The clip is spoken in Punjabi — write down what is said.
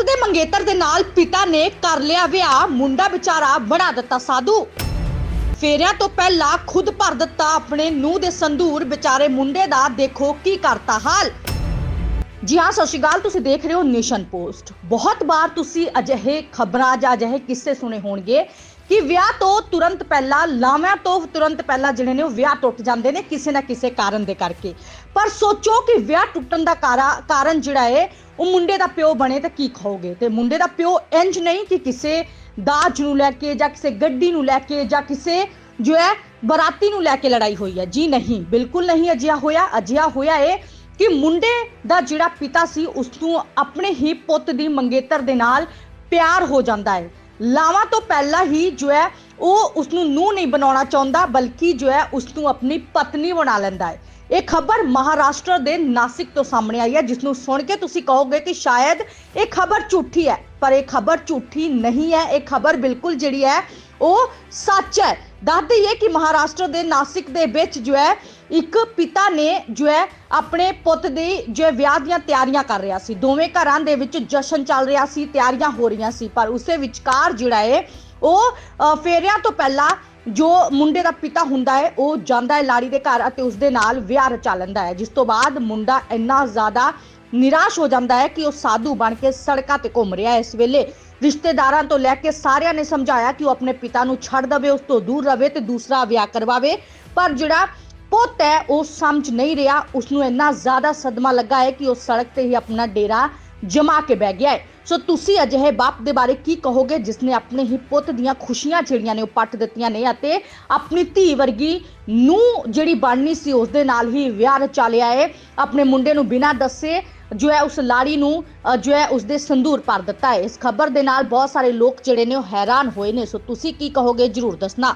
ਪੁੱਤ ਦੇ ਮੰਗੇਤਰ ਦੇ ਨਾਲ ਪਿਤਾ ਨੇ ਕਰ ਲਿਆ ਵਿਆਹ, ਮੁੰਡਾ ਵਿਚਾਰਾ ਬਣਾ ਦਿੱਤਾ ਸਾਧੂ। ਫੇਰਿਆਂ ਤੋਂ ਪਹਿਲਾਂ ਖੁਦ ਭਰ ਦਿੱਤਾ ਆਪਣੇ ਨੂੰਹ ਦੇ ਸੰਧੂਰ, ਵਿਚਾਰੇ ਮੁੰਡੇ ਦਾ ਦੇਖੋ ਕੀ ਕਰਤਾ ਹਾਲ। ਜੀ ਹਾਂ, ਸਤਿ ਸ਼੍ਰੀ ਅਕਾਲ, ਤੁਸੀਂ ਦੇਖ ਰਹੇ ਹੋ ਨੇਸ਼ਨ ਪੋਸਟ। ਬਹੁਤ ਵਾਰ ਤੁਸੀਂ ਅਜਿਹੇ ਖਬਰਾਂ ਜਾਂ ਅਜਿਹੇ ਕਿੱਸੇ ਸੁਣੇ ਹੋਣਗੇ ਕਿ ਵਿਆਹ ਤੋਂ ਤੁਰੰਤ ਪਹਿਲਾਂ ਲਾਵਿਆਂ ਤੋਂ ਤੁਰੰਤ ਪਹਿਲਾਂ ਜਿਹੜੇ ਨੇ ਉਹ ਵਿਆਹ ਟੁੱਟ ਜਾਂਦੇ ਨੇ ਕਿਸੇ ਨਾ ਕਿਸੇ ਕਾਰਨ ਦੇ ਕਰਕੇ। ਪਰ ਸੋਚੋ ਕਿ ਵਿਆਹ ਟੁੱਟਣ ਦਾ ਕਾਰਨ ਜਿਹੜਾ ਹੈ ਉਹ ਮੁੰਡੇ ਦਾ ਪਿਓ ਬਣੇ ਤਾਂ ਕੀ ਖਾਓਗੇ ਤੇ ਮੁੰਡੇ ਦਾ ਪਿਓ ਇੰਜ ਨਹੀਂ ਕਿ ਕਿਸੇ ਦਾਜ ਨੂੰ ਲੈ ਕੇ ਜਾਂ ਕਿਸੇ ਗੱਡੀ ਨੂੰ ਲੈ ਕੇ ਜਾਂ ਕਿਸੇ ਜੋ ਹੈ, ਬਰਾਤੀ ਨੂੰ ਲੈ ਕੇ ਲੜਾਈ ਹੋਈ ਹੈ। ਜੀ ਨਹੀਂ, ਬਿਲਕੁਲ ਨਹੀਂ ਅਜਿਹਾ ਹੋਇਆ। ਅਜਿਹਾ ਹੋਇਆ ਹੈ ਕਿ ਮੁੰਡੇ ਦਾ ਜਿਹੜਾ ਪਿਤਾ ਸੀ, ਉਸ ਨੂੰ ਆਪਣੇ ਹੀ ਪੁੱਤ ਦੀ ਮੰਗੇਤਰ ਦੇ ਨਾਲ ਪਿਆਰ ਹੋ ਜਾਂਦਾ ਹੈ ਲਾਵਾਂ ਤੋਂ ਪਹਿਲਾਂ ਹੀ ਜੋ ਹੈ, ਉਹ ਉਸ ਨੂੰ ਨੂੰਹ ਨਹੀਂ ਬਣਾਉਣਾ ਚਾਹੁੰਦਾ, ਬਲਕਿ ਜੋ ਹੈ ਉਸ ਨੂੰ ਆਪਣੀ ਪਤਨੀ ਬਣਾ ਲੈਂਦਾ ਹੈ। ਇਹ ਖਬਰ ਮਹਾਰਾਸ਼ਟਰ ਦੇ ਨਾਸਿਕ ਤੋਂ ਸਾਹਮਣੇ ਆਈ ਹੈ ਜਿਸ ਨੂੰ ਸੁਣ ਕੇ ਤੁਸੀਂ ਕਹੋਗੇ ਕਿ ਸ਼ਾਇਦ ਇਹ ਖਬਰ ਝੂਠੀ ਹੈ। ਪਰ ਇਹ ਖਬਰ ਝੂਠੀ ਨਹੀਂ ਹੈ। ਇਹ ਖਬਰ ਬਿਲਕੁਲ ਜਿਹੜੀ ਹੈ, ਉਹ ਸੱਚ ਹੈ। ਦੱਸ ਦਈਏ ਕਿ ਮਹਾਰਾਸ਼ਟਰ ਦੇ ਨਾਸਿਕ ਦੇ ਵਿੱਚ ਜੋ ਹੈ, ਇੱਕ ਪਿਤਾ ਨੇ ਜੋ ਹੈ, ਆਪਣੇ ਪੁੱਤ ਦੀ ਜੋ ਵਿਆਹ ਦੀਆਂ ਤਿਆਰੀਆਂ ਕਰ ਰਿਹਾ ਸੀ। ਦੋਵੇਂ ਘਰਾਂ ਦੇ ਵਿੱਚ ਜਸ਼ਨ ਚੱਲ ਰਿਹਾ ਸੀ, ਤਿਆਰੀਆਂ ਹੋ ਰਹੀਆਂ ਸੀ। ਪਰ ਉਸੇ ਵਿਚਕਾਰ ਜਿਹੜਾ ਹੈ ਉਹ ਫੇਰਿਆਂ ਤੋਂ ਪਹਿਲਾਂ ਜੋ ਮੁੰਡੇ ਦਾ ਪਿਤਾ ਹੁੰਦਾ ਹੈ ਉਹ ਜਾਂਦਾ ਹੈ ਲਾੜੀ ਦੇ ਘਰ ਅਤੇ ਉਸ ਦੇ ਨਾਲ ਵਿਆਹ ਰਚਾ ਲੈਂਦਾ ਹੈ ਜਿਸ ਤੋਂ ਬਾਅਦ ਮੁੰਡਾ ਇੰਨਾ ਜ਼ਿਆਦਾ ਨਿਰਾਸ਼ ਹੋ ਜਾਂਦਾ ਹੈ ਕਿ ਉਹ ਸਾਧੂ ਬਣ ਕੇ ਸੜਕਾਂ ਤੇ ਘੁੰਮ ਰਿਹਾ ਹੈ ਇਸ ਵੇਲੇ ਰਿਸ਼ਤੇਦਾਰਾਂ ਤੋਂ ਲੈ ਕੇ ਸਾਰਿਆਂ ਨੇ ਸਮਝਾਇਆ ਕਿ ਉਹ ਆਪਣੇ ਪਿਤਾ ਨੂੰ ਛੱਡ ਦੇਵੇ, ਉਸ ਤੋਂ ਦੂਰ ਰਵੇ ਤੇ ਦੂਸਰਾ ਵਿਆਹ ਕਰਵਾਵੇ। ਪਰ ਜਿਹੜਾ ਪੁੱਤ ਹੈ, ਉਹ ਸਮਝ ਨਹੀਂ ਰਿਹਾ। ਉਸ ਨੂੰ ਇੰਨਾ ਜ਼ਿਆਦਾ ਸਦਮਾ ਲੱਗਾ ਹੈ ਕਿ ਉਹ ਸੜਕ ਤੇ ਹੀ ਆਪਣਾ ਡੇਰਾ ਜਮਾ ਕੇ ਬਹਿ ਗਿਆ ਹੈ। ਸੋ ਤੁਸੀਂ ਅਜਿਹੇ ਬਾਪ ਦੇ ਬਾਰੇ ਕੀ ਕਹੋਗੇ ਜਿਸ ਨੇ ਆਪਣੇ ਹੀ ਪੁੱਤ ਦੀਆਂ ਖੁਸ਼ੀਆਂ ਜਿਹੜੀਆਂ ਨੇ ਉਹ ਪੱਟ ਦਿੱਤੀਆਂ ਨੇ ਅਤੇ ਆਪਣੀ ਧੀ ਵਰਗੀ ਨੂੰ ਜਿਹੜੀ ਬਣਨੀ ਸੀ ਉਸ ਦੇ ਨਾਲ ਹੀ ਵਿਆਹ ਰਚਾ ਲਿਆ ਹੈ। ਆਪਣੇ ਮੁੰਡੇ ਨੂੰ ਬਿਨਾਂ ਦੱਸੇ ਜੋ ਹੈ ਉਸ ਲਾੜੀ ਨੂੰ ਜੋ ਹੈ ਉਸ ਦੇ ਸੰਦੂਰ ਭਰ ਦਿੱਤਾ ਹੈ। ਇਸ ਖਬਰ ਦੇ ਨਾਲ ਬਹੁਤ ਸਾਰੇ ਲੋਕ ਜਿਹੜੇ ਨੇ ਉਹ ਹੈਰਾਨ ਹੋਏ ਨੇ। ਸੋ ਤੁਸੀਂ ਕੀ ਕਹੋਗੇ? ਜਰੂਰ ਦੱਸਣਾ।